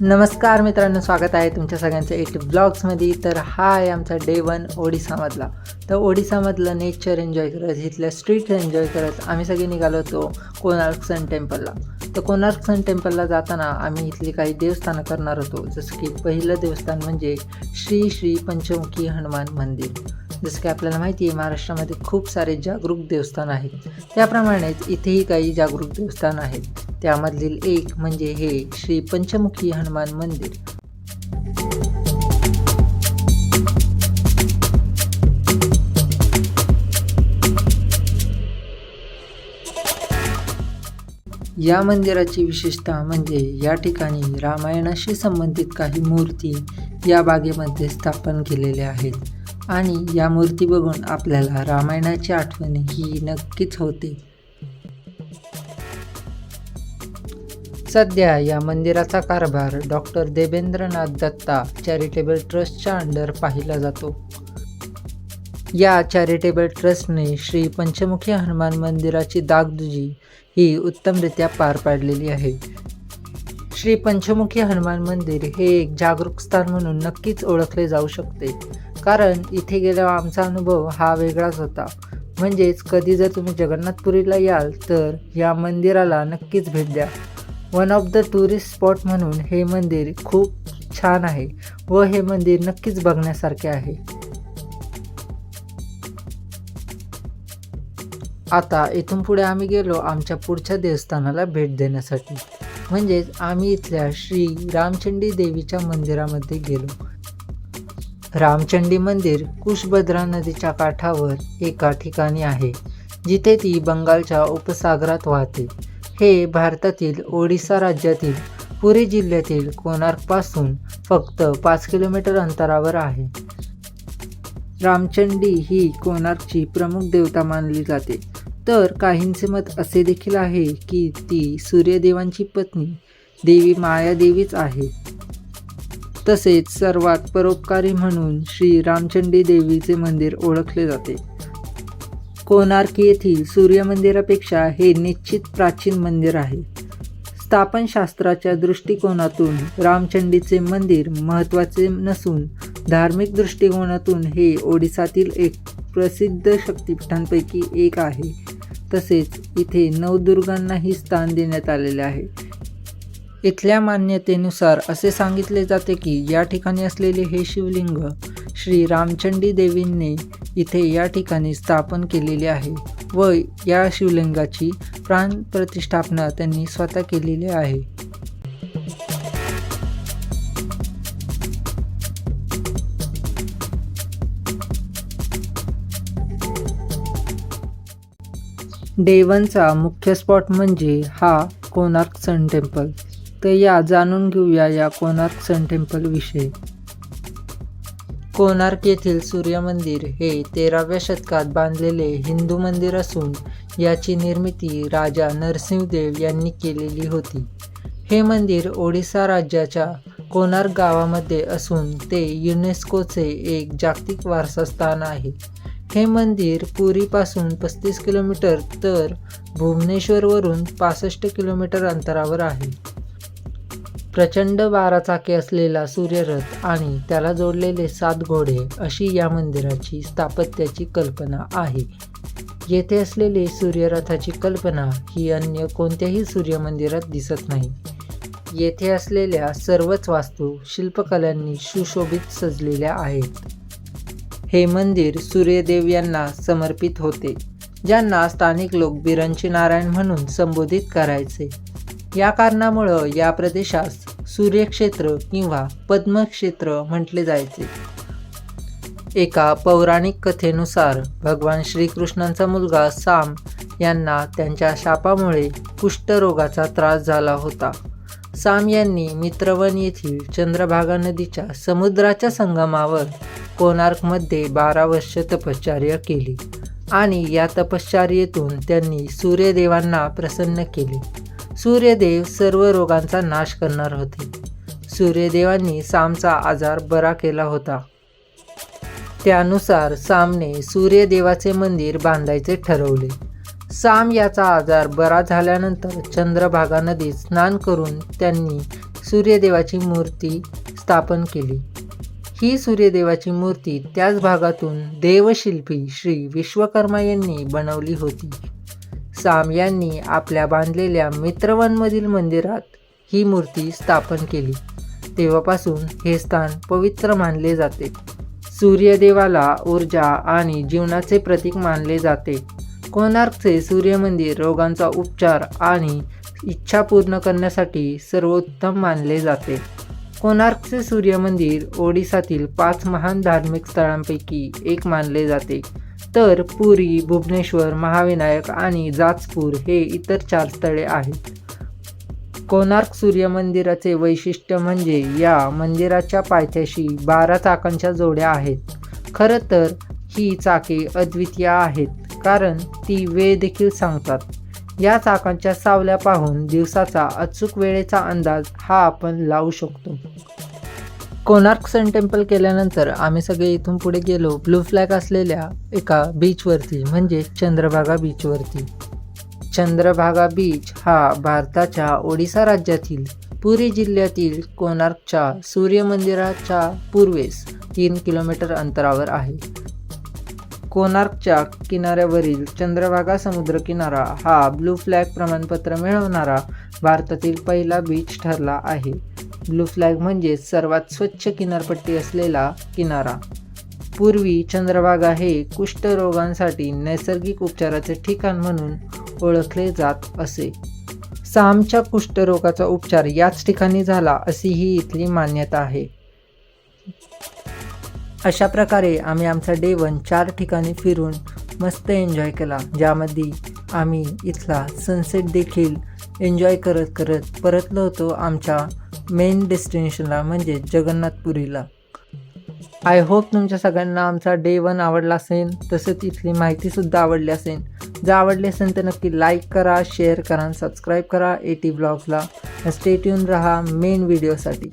नमस्कार मित्रांनो स्वागत आहे तुमच्या सगळ्यांचं एट ब्लॉग्समध्ये तर हा आहे आमचा डे वन ओडिसामधला. तर ओडिसामधलं नेचर एन्जॉय करत इथल्या स्ट्रीट एन्जॉय करत आम्ही सगळे निघालो होतो कोणार्क सन टेम्पलला. तर कोणार्क सन टेम्पलला जाताना आम्ही इथली काही देवस्थानं करणार होतो. जसं की पहिलं देवस्थान म्हणजे श्री श्री पंचमुखी हनुमान मंदिर. जसं की आपल्याला माहिती आहे महाराष्ट्रामध्ये खूप सारे जागरूक देवस्थान आहेत. त्याप्रमाणेच इथेही काही जागरूक देवस्थान आहेत. त्यामधील एक म्हणजे हे श्री पंचमुखी हनुमान मंदिर. या मंदिराची विशेषता म्हणजे या ठिकाणी रामायणाशी संबंधित काही मूर्ती या बागेमध्ये स्थापन केलेल्या आहेत. आणि या मूर्ती बघून आपल्याला रामायणाची आठवण ही नक्कीच होते. सध्या या मंदिराचा कारभार डॉक्टर देवेंद्रनाथ दत्ता चॅरिटेबल ट्रस्टच्या अंडर पाहिला जातो. या चॅरिटेबल ट्रस्टने श्री पंचमुखी हनुमान मंदिराची दागदुजी ही उत्तमरित्या पार पाडलेली आहे. श्री पंचमुखी हनुमान मंदिर हे एक जागरूक स्थान म्हणून नक्कीच ओळखले जाऊ शकते. कारण इथे गेल्यावर आमचा अनुभव हा वेगळाच होता. म्हणजेच कधी जर तुम्ही जगन्नाथपुरीला याल तर या मंदिराला नक्कीच भेट द्या. One of the tourist spot म्हणून हे मंदिर खूप छान आहे व हे मंदिर नक्कीच बघण्यासारखे आहे. आता इथून पुढे आम्ही गेलो आमच्या पुढच्या देवस्थानाला भेट देण्यासाठी. म्हणजेच आम्ही इथल्या श्री रामचंडी देवीच्या मंदिरामध्ये गेलो. रामचंडी मंदिर कुशभद्रा नदीच्या काठावर एका ठिकाणी आहे जिथे ती बंगालच्या उपसागरात वाहते. हे भारतातील ओडिसा राज्यातील पुरी जिल्ह्यातील कोणार्कपासून फक्त पाच किलोमीटर अंतरावर आहे. रामचंडी ही कोणार्कची प्रमुख देवता मानली जाते. तर काहींचे मत असे देखील आहे की ती सूर्यदेवांची पत्नी देवी मायादेवीच आहे. तसेच सर्वात परोपकारी म्हणून श्री रामचंडी देवीचे मंदिर ओळखले जाते. कोणार्क येथील सूर्यमंदिरापेक्षा हे निश्चित प्राचीन मंदिर आहे. स्थापनशास्त्राच्या दृष्टिकोनातून रामचंडीचे मंदिर महत्त्वाचे नसून धार्मिक दृष्टिकोनातून हे ओडिसातील एक प्रसिद्ध शक्तिपीठांपैकी एक आहे. तसेच इथे नवदुर्गांनाही स्थान देण्यात आलेले आहे. इथल्या मान्यतेनुसार असे सांगितले जाते की या ठिकाणी असलेले हे शिवलिंग श्री रामचंडी देवींनी इथे या ठिकाणी स्थापन केलेले आहे व या शिवलिंगाची प्राण प्रतिष्ठापना त्यांनी स्वतः केलेली आहे. डेवनचा मुख्य स्पॉट म्हणजे हा कोणार्क सन टेम्पल तर या जाणून घेऊया या कोणार्क सन टेम्पलविषयी कोणार्क येथील सूर्यमंदिर हे तेराव्या शतकात बांधलेले हिंदू मंदिर असून याची निर्मिती राजा नरसिंहदेव यांनी केलेली होती. हे मंदिर ओडिसा राज्याच्या कोणार्क गावामध्ये असून ते युनेस्कोचे एक जागतिक वारसा स्थान आहे. हे मंदिर पुरीपासून पस्तीस किलोमीटर तर भुवनेश्वरवरून पासष्ट किलोमीटर अंतरावर आहे. प्रचंड बारा चाके असलेला सूर्यरथ आणि त्याला जोडलेले सात घोडे अशी या मंदिराची स्थापत्याची कल्पना आहे. येथे असलेली सूर्यरथाची कल्पना ही अन्य कोणत्याही सूर्यमंदिरात दिसत नाही. येथे असलेल्या सर्वच वास्तू शिल्पकलांनी सुशोभित सजलेल्या आहेत. हे मंदिर सूर्यदेव यांना समर्पित होते ज्यांना स्थानिक लोक बिरंची नारायण म्हणून संबोधित करायचे. या कारणामुळं या प्रदेशास सूर्यक्षेत्र किंवा पद्मक्षेत्र म्हटले जायचे. एका पौराणिक कथेनुसार भगवान श्रीकृष्णांचा मुलगा साम यांना त्यांच्या शापामुळे कुष्ठरोगाचा त्रास झाला होता. साम यांनी मित्रवन येथील चंद्रभागा नदीच्या समुद्राच्या संगमावर कोणार्कमध्ये बारा वर्ष तपश्चर्या केली आणि या तपश्चर्येतून त्यांनी सूर्यदेवांना प्रसन्न केले. सूर्यदेव सर्व रोगांचा नाश करणार होते. सूर्यदेवांनी सामचा आजार बरा केला होता. त्यानुसार सामने सूर्यदेवाचे मंदिर बांधायचे ठरवले. साम याचा आजार बरा झाल्यानंतर चंद्रभागा नदीत स्नान करून त्यांनी सूर्यदेवाची मूर्ती स्थापन केली. ही सूर्यदेवाची मूर्ती त्याच भागातून देवशिल्पी श्री विश्वकर्मा यांनी बनवली होती. साम यांनी आपल्या बांधलेल्या मित्रवनमधील मंदिरात ही मूर्ती स्थापन केली. तेव्हापासून हे स्थान पवित्र मानले जाते. सूर्यदेवाला ऊर्जा आणि जीवनाचे प्रतीक मानले जाते. कोणार्कचे सूर्यमंदिर रोगांचा उपचार आणि इच्छा पूर्ण करण्यासाठी सर्वोत्तम मानले जाते. कोणार्कचे सूर्यमंदिर ओडिसातील पाच महान धार्मिक स्थळांपैकी एक मानले जाते. तर पुरी भुवनेश्वर महाविनायक आणि जाजपूर हे इतर चार स्थळे आहेत. कोणार्क सूर्य मंदिराचे वैशिष्ट्य म्हणजे या मंदिराच्या पायथ्याशी बारा चाकांच्या जोड्या आहेत. खरं तर ही चाके अद्वितीय आहेत कारण ती वेळ देखील सांगतात. या चाकांच्या सावल्या पाहून दिवसाचा अचूक वेळेचा अंदाज हा आपण लावू शकतो. कोणार्क सन टेम्पल केल्यानंतर आम्ही सगळे इथून पुढे गेलो. ब्लू फ्लॅग असलेल्या एका बीचवरती म्हणजे चंद्रभागा बीचवरती. चंद्रभागा बीच हा भारताच्या ओडिसा राज्यातील पुरी जिल्ह्यातील कोणार्कच्या सूर्यमंदिराच्या पूर्वेस तीन किलोमीटर अंतरावर आहे. कोणार्कच्या किनाऱ्यावरील चंद्रभागा समुद्र किनारा हा ब्लू फ्लॅग प्रमाणपत्र मिळवणारा भारतातील पहिला बीच ठरला आहे. ब्लू फ्लॅग म्हणजे सर्वात स्वच्छ किनारपट्टी असलेला किनारा. पूर्वी चंद्रभागा हे कुष्ठरोगांसाठी नैसर्गिक उपचाराचे ठिकाण म्हणून ओळखले जात असे. सामच्या कुष्ठरोगाचा उपचार याच ठिकाणी झाला अशी ही इथली मान्यता आहे. अशा प्रकारे आम्ही आमचा डे वन चार ठिकाणी फिरून मस्त एन्जॉय केला ज्यामध्ये आम्ही इथला सनसेट देखील एन्जॉय करत करत परतलो होतो आमच्या मेन डेस्टिनेशनला म्हणजे जगन्नाथपुरीला. आय होप तुमच्या सगळ्यांना आमचा डे वन आवडला असेल तसंच इथली माहितीसुद्धा आवडली असेल. जर आवडली असेल तर नक्की लाईक करा शेअर करा सबस्क्राईब करा एटी ब्लॉग्सला स्टेट्यून रहा मेन व्हिडिओसाठी